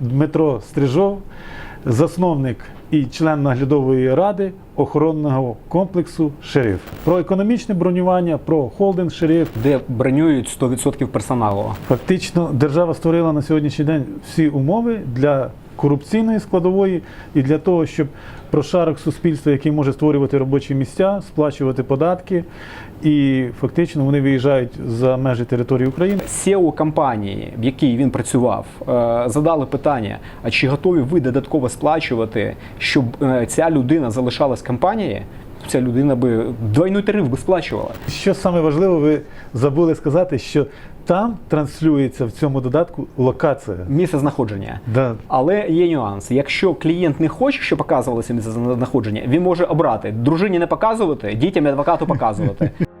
Дмитро Стрижов, засновник і член наглядової ради охоронного комплексу Шериф. Про економічне бронювання, про холдинг Шериф. де бронюють 100% персоналу. Фактично, держава створила на сьогоднішній день всі умови для корупційної складової і для того, щоб прошарок суспільства, який може створювати робочі місця, сплачувати податки, і фактично вони виїжджають за межі території України. сіо компанії, в якій він працював, е, задали питання: а чи готові ви додатково сплачувати, щоб е, ця людина залишалась в компанії? Ця людина би двойний тариф би сплачувала. Що саме важливо, ви забули сказати, що там транслюється в цьому додатку локація. Місце знаходження. Да. Але є нюанс. Якщо клієнт не хоче, щоб показувалося місце знаходження, він може обрати дружині не показувати, дітям і адвокату показувати.